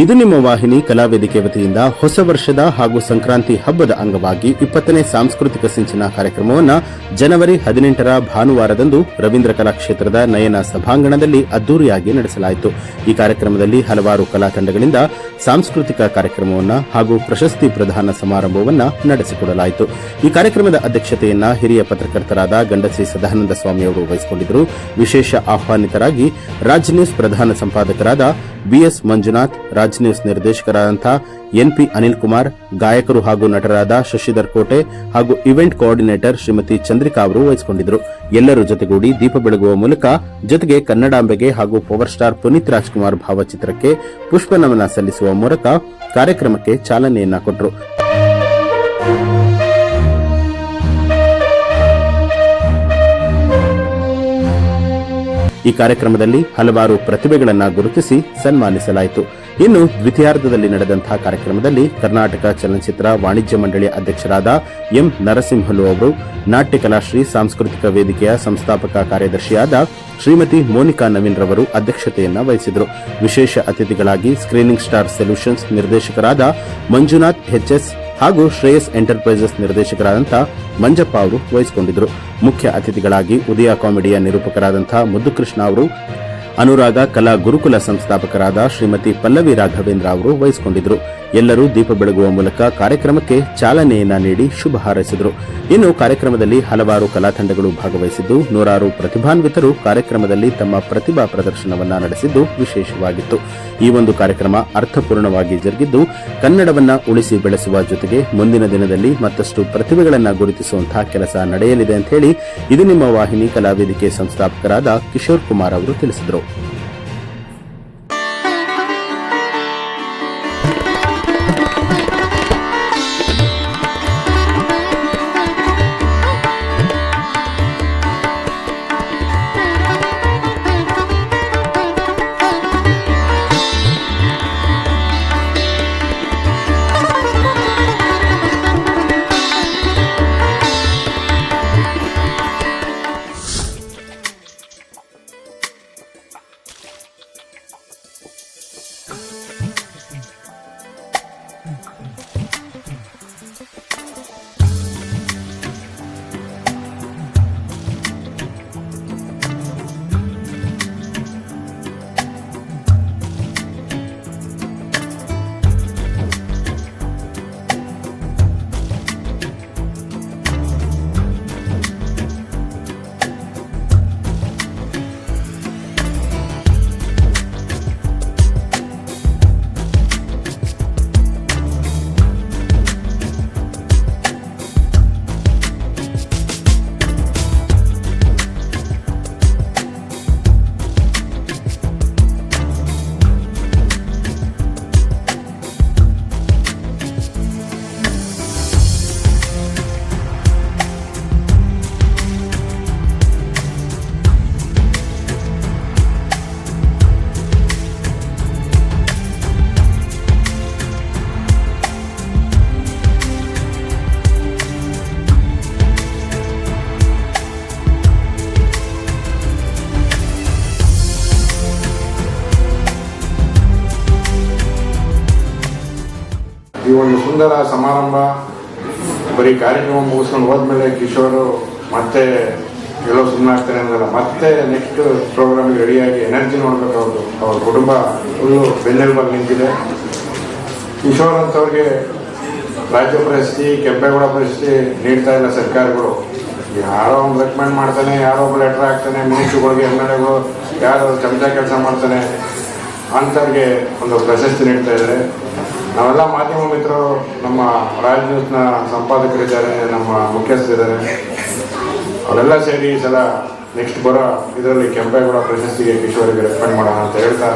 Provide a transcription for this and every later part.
ಇದು ನಿಮ್ಮ ವಾಹಿನಿ ಕಲಾವೇದಿಕೆ ವತಿಯಿಂದ ಹೊಸ ವರ್ಷದ ಹಾಗೂ ಸಂಕ್ರಾಂತಿ ಹಬ್ಬದ ಅಂಗವಾಗಿ ಇಪ್ಪತ್ತನೇ ಸಾಂಸ್ಕೃತಿಕ ಸಿಂಚನ ಕಾರ್ಯಕ್ರಮವನ್ನು ಜನವರಿ ಹದಿನೆಂಟರ ಭಾನುವಾರದಂದು ರವೀಂದ್ರ ಕಲಾಕ್ಷೇತ್ರದ ನಯನ ಸಭಾಂಗಣದಲ್ಲಿ ಅದ್ದೂರಿಯಾಗಿ ನಡೆಸಲಾಯಿತು. ಈ ಕಾರ್ಯಕ್ರಮದಲ್ಲಿ ಹಲವಾರು ಕಲಾ ತಂಡಗಳಿಂದ ಸಾಂಸ್ಕೃತಿಕ ಕಾರ್ಯಕ್ರಮವನ್ನು ಹಾಗೂ ಪ್ರಶಸ್ತಿ ಪ್ರದಾನ ಸಮಾರಂಭವನ್ನು ನಡೆಸಿಕೊಡಲಾಯಿತು. ಈ ಕಾರ್ಯಕ್ರಮದ ಅಧ್ಯಕ್ಷತೆಯನ್ನ ಹಿರಿಯ ಪತ್ರಕರ್ತರಾದ ಗಂಡಸಿ ಸದಾನಂದ ಸ್ವಾಮಿ ಅವರು ವಹಿಸಿಕೊಂಡಿದ್ದರು. ವಿಶೇಷ ಆಹ್ವಾನಿತರಾಗಿ ರಾಜ್ ನ್ಯೂಸ್ ಪ್ರಧಾನ ಸಂಪಾದಕರಾದ B S Manjunath Raj news ನಿರ್ದೇಶಕರಾದಂಥ NP Anil Kumar, ಗಾಯಕರು ಹಾಗೂ ನಟರಾದ ಶಶಿಧರ್ ಕೋಟೆ ಹಾಗೂ ಇವೆಂಟ್ ಕೋಆರ್ಡಿನೇಟರ್ ಶ್ರೀಮತಿ ಚಂದ್ರಿಕಾ ಅವರು ವಹಿಸಿಕೊಂಡಿದ್ದರು. ಎಲ್ಲರೂ ಜೊತೆಗೂಡಿ ದೀಪ ಬೆಳಗುವ ಮೂಲಕ ಜೊತೆಗೆ ಕನ್ನಡಾಂಬೆಗೆ ಹಾಗೂ ಪವರ್ ಸ್ಟಾರ್ ಪುನೀತ್ ರಾಜ್ಕುಮಾರ್ ಭಾವಚಿತ್ರಕ್ಕೆ ಪುಷ್ಪ ನಮನ ಸಲ್ಲಿಸುವ ಮೂಲಕ ಕಾರ್ಯಕ್ರಮಕ್ಕೆ ಚಾಲನೆಯನ್ನ ಕೊಟ್ಟರು ಈ ಕಾರ್ಯಕ್ರಮದಲ್ಲಿ ಹಲವಾರು ಪ್ರತಿಭೆಗಳನ್ನು ಗುರುತಿಸಿ ಸನ್ಮಾನಿಸಲಾಯಿತು. ಇನ್ನು ದ್ವಿತೀಯಾರ್ಧದಲ್ಲಿ ನಡೆದಂತಹ ಕಾರ್ಯಕ್ರಮದಲ್ಲಿ ಕರ್ನಾಟಕ ಚಲನಚಿತ್ರ ವಾಣಿಜ್ಯ ಮಂಡಳಿಯ ಅಧ್ಯಕ್ಷರಾದ ಎಂ ನರಸಿಂಹಲು ಅವರು ನಾಟ್ಯ ಕಲಾಶ್ರೀ ಸಾಂಸ್ಕೃತಿಕ ವೇದಿಕೆಯ ಸಂಸ್ಥಾಪಕ ಕಾರ್ಯದರ್ಶಿಯಾದ ಶ್ರೀಮತಿ ಮೋನಿಕಾ ನವೀನ್ ರವರು ಅಧ್ಯಕ್ಷತೆಯನ್ನು ವಹಿಸಿದರು. ವಿಶೇಷ ಅತಿಥಿಗಳಾಗಿ ಸ್ಕ್ರೀನಿಂಗ್ ಸ್ಟಾರ್ ಸೊಲ್ಯೂಷನ್ಸ್ ನಿರ್ದೇಶಕರಾದ ಮಂಜುನಾಥ್ ಎಚ್ಎಸ್ ಹಾಗೂ ಶ್ರೇಯಸ್ ಎಂಟರ್ಪ್ರೈಸಸ್ ನಿರ್ದೇಶಕರಾದಂಥ ಮಂಜಪ್ಪ ಅವರು ವಹಿಸಿಕೊಂಡಿದ್ದರು. ಮುಖ್ಯ ಅತಿಥಿಗಳಾಗಿ ಉದಯ ಕಾಮಿಡಿಯ ನಿರೂಪಕರಾದಂಥ ಮುದ್ದುಕೃಷ್ಣ ಅವರು ಅನುರಾಗ ಕಲಾ ಗುರುಕುಲ ಸಂಸ್ಥಾಪಕರಾದ ಶ್ರೀಮತಿ ಪಲ್ಲವಿ ರಾಘವೇಂದ್ರ ಅವರು ವಹಿಸಿಕೊಂಡಿದ್ದರು. ಎಲ್ಲರೂ ದೀಪ ಬೆಳಗುವ ಮೂಲಕ ಕಾರ್ಯಕ್ರಮಕ್ಕೆ ಚಾಲನೆಯನ್ನ ನೀಡಿ ಶುಭ ಹಾರೈಸಿದರು. ಇನ್ನು ಕಾರ್ಯಕ್ರಮದಲ್ಲಿ ಹಲವಾರು ಕಲಾತಂಡಗಳು ಭಾಗವಹಿಸಿದ್ದು, ನೂರಾರು ಪ್ರತಿಭಾನ್ವಿತರು ಕಾರ್ಯಕ್ರಮದಲ್ಲಿ ತಮ್ಮ ಪ್ರತಿಭಾ ಪ್ರದರ್ಶನವನ್ನ ನಡೆಸಿದ್ದು ವಿಶೇಷವಾಗಿತ್ತು. ಈ ಒಂದು ಕಾರ್ಯಕ್ರಮ ಅರ್ಥಪೂರ್ಣವಾಗಿ ಜರುಗಿದ್ದು, ಕನ್ನಡವನ್ನ ಉಳಿಸಿ ಬೆಳೆಸುವ ಜೊತೆಗೆ ಮುಂದಿನ ದಿನದಲ್ಲಿ ಮತ್ತಷ್ಟು ಪ್ರತಿಭೆಗಳನ್ನು ಗುರುತಿಸುವಂತಹ ಕೆಲಸ ನಡೆಯಲಿದೆ ಅಂತ ಹೇಳಿ ಇದು ನಿಮ್ಮ ವಾಹಿನಿ ಕಲಾವೇದಿಕೆ ಸಂಸ್ಥಾಪಕರಾದ ಕಿಶೋರ್ ಕುಮಾರ್ ಅವರು ತಿಳಿಸಿದರು. Thank you. ಒಂದು ಸುಂದರ ಸಮಾರಂಭ, ಬರೀ ಕಾರ್ಯಕ್ರಮ ಮುಗಿಸ್ಕೊಂಡು ಹೋದ್ಮೇಲೆ ಕಿಶೋರು ಮತ್ತೆ ಎಲ್ಲೋ ಸುಮ್ಮನೆ ಆಗ್ತಾರೆ ಅಂದಲ್ಲ ಮತ್ತೆ ನೆಕ್ಸ್ಟ್ ಪ್ರೋಗ್ರಾಮ್ಗೆ ರೆಡಿಯಾಗಿ ಎನರ್ಜಿ ನೋಡ್ಬೇಕು ಅವರು ಅವ್ರ ಕುಟುಂಬ ಫುಲ್ಲು ಬೆನ್ನೆಲುಬಾಗಿ ನಿಂತಿದೆ. ಕಿಶೋರ್ ಅಂತವ್ರಿಗೆ ರಾಜ್ಯ ಪ್ರಶಸ್ತಿ, ಕೆಂಪೇಗೌಡ ಪ್ರಶಸ್ತಿ ನೀಡ್ತಾ ಇಲ್ಲ ಸರ್ಕಾರಗಳು. ಯಾರೋ ಒಂದು ರೆಕಮೆಂಡ್ ಮಾಡ್ತಾನೆ, ಯಾರೋ ಒಬ್ಬ ಲೆಟ್ರ್ ಹಾಕ್ತಾನೆ, ಮಿನಿಸ್ಟ್ರುಗಳಿಗೆ ಎಂ ಎಲ್ ಎಗಳು ಯಾರೋ ಚಮಚ ಕೆಲಸ ಮಾಡ್ತಾನೆ ಅಂಥವ್ರಿಗೆ ಒಂದು ಪ್ರಶಸ್ತಿ ನೀಡ್ತಾ ಇದ್ದಾರೆ. ನಾವೆಲ್ಲ ಮಾಧ್ಯಮ ಮಿತ್ರರು, ನಮ್ಮ ರಾಜ್ ನ್ಯೂಸ್ನ ಸಂಪಾದಕರಿದ್ದಾರೆ, ನಮ್ಮ ಮುಖ್ಯಸ್ಥರಿದ್ದಾರೆ. ಅವರೆಲ್ಲ ಸೇರಿ ಈ ಸಲ ನೆಕ್ಸ್ಟ್ ಬರೋ ಇದರಲ್ಲಿ ಕೆಂಪೇಗೌಡ ಪ್ರಶಸ್ತಿಗೆ ಕಿಶೋರಿಗೆ ರೆಕಮೆಂಡ್ ಮಾಡೋಣ ಅಂತ ಹೇಳ್ತಾ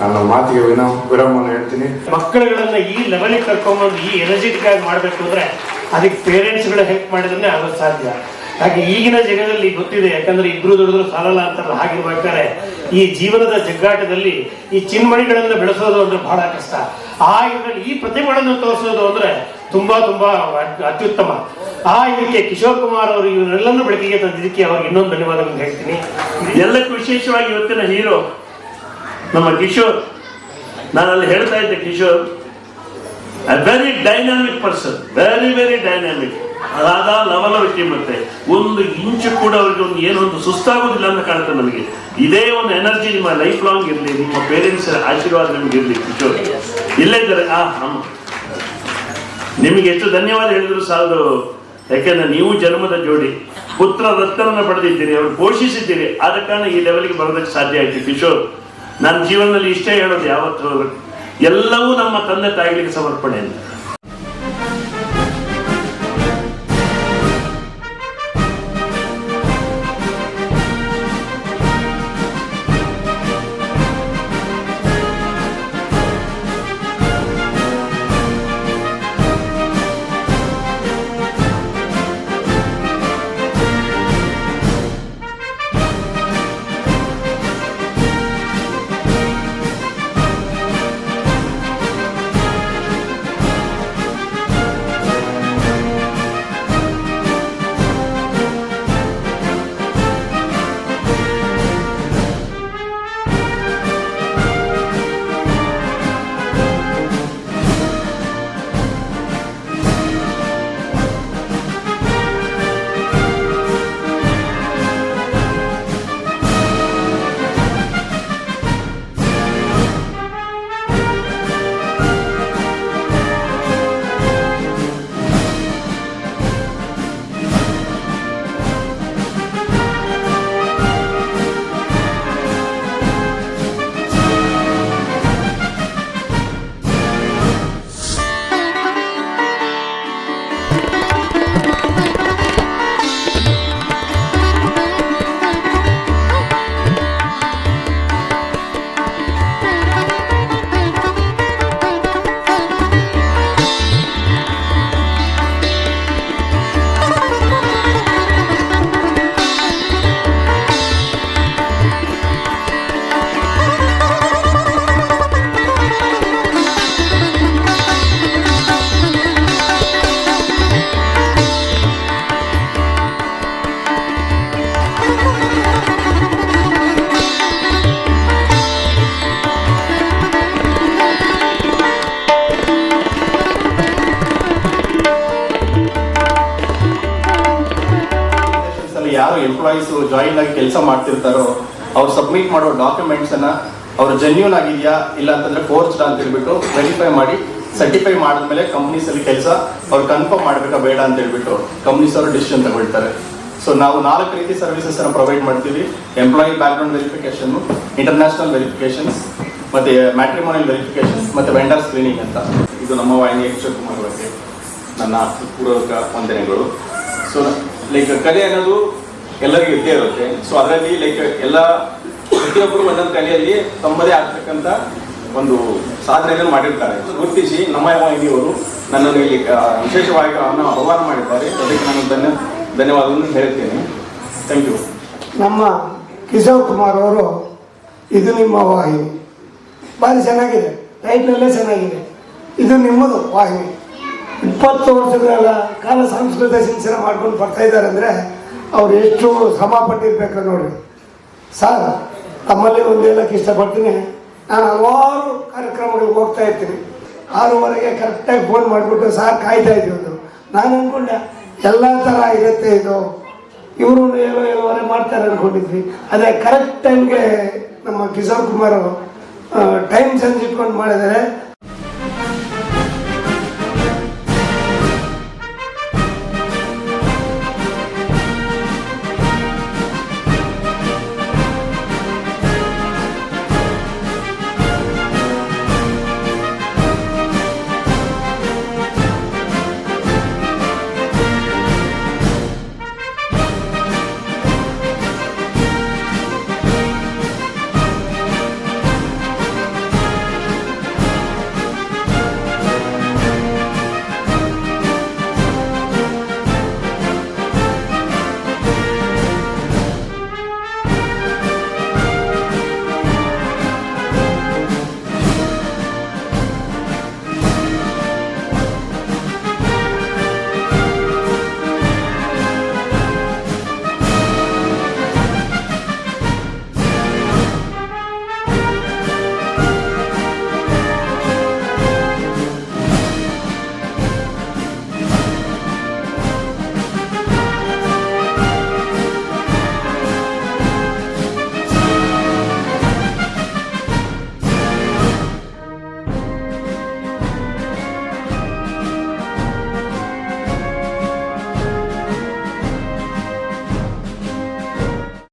ನನ್ನ ಮಾತಿಗೆ ವಿನ ವಿರಾಮವನ್ನು ಹೇಳ್ತೀನಿ. ಮಕ್ಕಳುಗಳನ್ನ ಈ ಲೆವೆಲಿಗೆ ಕರ್ಕೊಂಡ್ಬಂದು ಈ ಎನರ್ಜೆಟಿಕ್ ಆಗಿ ಮಾಡಬೇಕು ಅಂದ್ರೆ ಅದಕ್ಕೆ ಪೇರೆಂಟ್ಸ್ಗಳ ಹೆಲ್ಪ್ ಮಾಡಿದ್ರೆ ಆಗೋದು ಸಾಧ್ಯ. ಹಾಗೆ ಈಗಿನ ಜಗದಲ್ಲಿ ಗೊತ್ತಿದೆ, ಯಾಕಂದ್ರೆ ಇಬ್ರು ದುಡಿದ್ರು ಸಾಲಲ್ಲ ಅಂತಾರಲ್ಲ, ಹಾಗಿರ್ಬೇಕಾದ್ರೆ ಈ ಜೀವನದ ಜಗ್ಗಾಟದಲ್ಲಿ ಈ ಚಿನ್ಮಣಿಗಳನ್ನ ಬೆಳೆಸೋದು ಅಂದ್ರೆ ಬಹಳ ಕಷ್ಟ. ಆ ಇದರಲ್ಲಿ ಈ ಪ್ರತಿಭೆಗಳನ್ನು ತೋರಿಸೋದು ಅಂದ್ರೆ ತುಂಬಾ ತುಂಬಾ ಅತ್ಯುತ್ತಮ. ಆ ಇದಕ್ಕೆ ಕಿಶೋರ್ ಕುಮಾರ್ ಅವರು ಇವರೆಲ್ಲನೂ ಬೆಳಕಿಗೆ ತಂದಿದ್ದಕ್ಕೆ ಅವ್ರಿಗೆ ಇನ್ನೊಂದು ಧನ್ಯವಾದಗಳನ್ನು ಹೇಳ್ತೀನಿ. ಎಲ್ಲಕ್ಕೂ ವಿಶೇಷವಾಗಿ ಇವತ್ತಿನ ಹೀರೋ ನಮ್ಮ ಕಿಶೋರ್. ನಾನು ಅಲ್ಲಿ ಹೇಳ್ತಾ ಇದ್ದೆ, Kishore very dynamic person very very dynamic ಅದಾದ ಲವಲವಿಕೆ ಮತ್ತೆ ಒಂದು ಇಂಚು ಕೂಡ ಅವ್ರಿಗೆ ಒಂದು ಏನೋ ಒಂದು ಸುಸ್ತಾಗೋದಿಲ್ಲ ಅಂತ ಕಾಣುತ್ತೆ ನನಗೆ ಇದೇ ಒಂದು ಎನರ್ಜಿ ನಿಮ್ಮ ಲೈಫ್ ಲಾಂಗ್ ಇರಲಿ, ನಿಮ್ಮ ಪೇರೆಂಟ್ಸ್ ಆಶೀರ್ವಾದ ನಿಮ್ಗೆ ಇರಲಿ, ಕಿಶೋರ್. ಇಲ್ಲೇ ಇದ್ದಾರೆ. ಆ ಅಮ್ಮ ನಿಮಗೆ ಎಷ್ಟು ಧನ್ಯವಾದ ಹೇಳಿದ್ರು ಸಾಲದು. ಯಾಕೆಂದ್ರೆ ನೀವು ಜನ್ಮದ ಜೋಡಿ ಪುತ್ರ ರತ್ನವನ್ನು ಪಡೆದಿದ್ದೀರಿ, ಅವರು ಪೋಷಿಸಿದ್ದೀರಿ. ಆದ ಕಾರಣ ಈ ಲೆವೆಲ್ಗೆ ಬರೋದಕ್ಕೆ ಸಾಧ್ಯ ಆಯ್ತು, ಕಿಶೋರ್. ನನ್ನ ಜೀವನದಲ್ಲಿ ಇಷ್ಟೇ ಹೇಳೋದು ಯಾವತ್ತೂ. ಎಲ್ಲವೂ ನಮ್ಮ ತಂದೆ ತಾಯಿಗಳಿಗೆ ಸಮರ್ಪಣೆ ಅಂತ. ಎಂಪ್ಲಾಯೀಸ್ ಜಾಯಿನ್ ಆಗಿ ಕೆಲಸ ಮಾಡ್ತಿರ್ತಾರೋ, ಅವ್ರು ಸಬ್ಮಿಟ್ ಮಾಡೋ ಡಾಕ್ಯುಮೆಂಟ್ಸ್ ಅನ್ನ ಅವ್ರು ಜೆನ್ಯೂನ್ ಆಗಿದೆಯಾ, ಇಲ್ಲ ಅಂತಂದ್ರೆ ಫೋರ್ಸ್ಡ್ ಅಂತ ಹೇಳ್ಬಿಟ್ಟು ವೆರಿಫೈ ಮಾಡಿ ಸರ್ಟಿಫೈ ಮಾಡಿದ್ಮೇಲೆ ಕಂಪ್ನೀಸ್ ಅಲ್ಲಿ ಕೆಲಸ ಅವ್ರು ಕನ್ಫರ್ಮ್ ಮಾಡ್ಬೇಕಾ ಬೇಡ ಅಂತ ಹೇಳ್ಬಿಟ್ಟು ಕಂಪ್ನೀಸ್ ಅವರು ಡಿಸಿಷನ್ ತಗೊಳ್ತಾರೆ. ಸೊ ನಾವು ನಾಲ್ಕು ರೀತಿ ಸರ್ವಿಸಸ್ ಅನ್ನ ಪ್ರೊವೈಡ್ ಮಾಡ್ತೀವಿ. Employee background verification international verifications ಮತ್ತೆ ಮ್ಯಾಟ್ರಿಮೋನಿಯಲ್ ವೆರಿಫಿಕೇಶನ್ಸ್ ಮತ್ತೆ ವೆಂಡರ್ ಸ್ಕ್ರೀನಿಂಗ್ ಅಂತ. ಇದು ನಮ್ಮ ವಾಹಿನಿ ಅಕ್ಷಯ್ ಕುಮಾರ್ ಬಗ್ಗೆ ನನ್ನ ಪೂರ್ವಕ ವಂದನೆಗಳು. ಸೊ ಲೈಕ್ ಕಲೆ ಅನ್ನೋದು ಎಲ್ಲರಿಗೂ ಇದ್ದೇ ಇರುತ್ತೆ. ಸೊ ಅದರಲ್ಲಿ ಲೈಕ್ ಎಲ್ಲ ಪ್ರತಿಯೊಬ್ಬರು ಒಂದೊಂದು ಕಲೆಯಲ್ಲಿ ತಮ್ಮದೇ ಆಗ್ತಕ್ಕಂಥ ಒಂದು ಸಾಧನೆಯನ್ನು ಮಾಡಿರ್ತಾರೆ. ಗುರುತಿಸಿ, ನಮ್ಮ ಇವರು ನನ್ನನ್ನು ಇಲ್ಲಿ ವಿಶೇಷವಾಗಿ ಅವನ ಆಹ್ವಾನ ಮಾಡಿದ್ದಾರೆ. ಅದಕ್ಕೆ ನಾನು ಧನ್ಯ, ಧನ್ಯವಾದವನ್ನು ಹೇಳ್ತೇನೆ ಥ್ಯಾಂಕ್ ಯು ನಮ್ಮ ಕಿಶೋರ್ ಕುಮಾರ್ ಅವರು, ಇದು ನಿಮ್ಮ ವಾಹಿನಿ. ಭಾರಿ ಚೆನ್ನಾಗಿದೆ. ಟೈಟ್ನಲ್ಲೇ ಚೆನ್ನಾಗಿದೆ. ಇದು ನಿಮ್ಮದು ವಾಹಿನಿ. ಇಪ್ಪತ್ತು ವರ್ಷಗಳ ಕಾಲ ಸಾಂಸ್ಕೃತಿಕ ಶಿಕ್ಷಣ ಮಾಡ್ಕೊಂಡು ಬರ್ತಾ ಇದ್ದಾರೆ ಅಂದರೆ ಅವ್ರು ಎಷ್ಟು ಶ್ರಮ ಪಟ್ಟಿರ್ಬೇಕು ನೋಡ್ರಿ ಸರ್ ತಮ್ಮಲ್ಲಿ ಒಂದು ಇಷ್ಟಪಡ್ತೀನಿ. ನಾನು ಹಲವಾರು ಕಾರ್ಯಕ್ರಮಗಳಿಗೆ ಹೋಗ್ತಾ ಇರ್ತೀನಿ. ಆರೂವರೆಗೆ ಕರೆಕ್ಟಾಗಿ ಫೋನ್ ಮಾಡಿಬಿಟ್ಟು ಸಾರ್ ಕಾಯ್ತಾ ಇದ್ದೀವಿ ಅದು ನಾನು ಅಂದ್ಕೊಂಡೆ ಎಲ್ಲ ಥರ ಇರುತ್ತೆ ಇದು. ಇವರು ಏಳು ಏಳುವರೆ ಮಾಡ್ತಾರೆ ಅಂದ್ಕೊಂಡಿದ್ವಿ ಅದೇ ಕರೆಕ್ಟ್ ಟೈಮ್ಗೆ ನಮ್ಮ ಕಿಶೋರ್ ಕುಮಾರ್ ಟೈಮ್ ಸೆನ್ಸ್ ಇಟ್ಕೊಂಡು ಮಾಡಿದ್ದಾರೆ.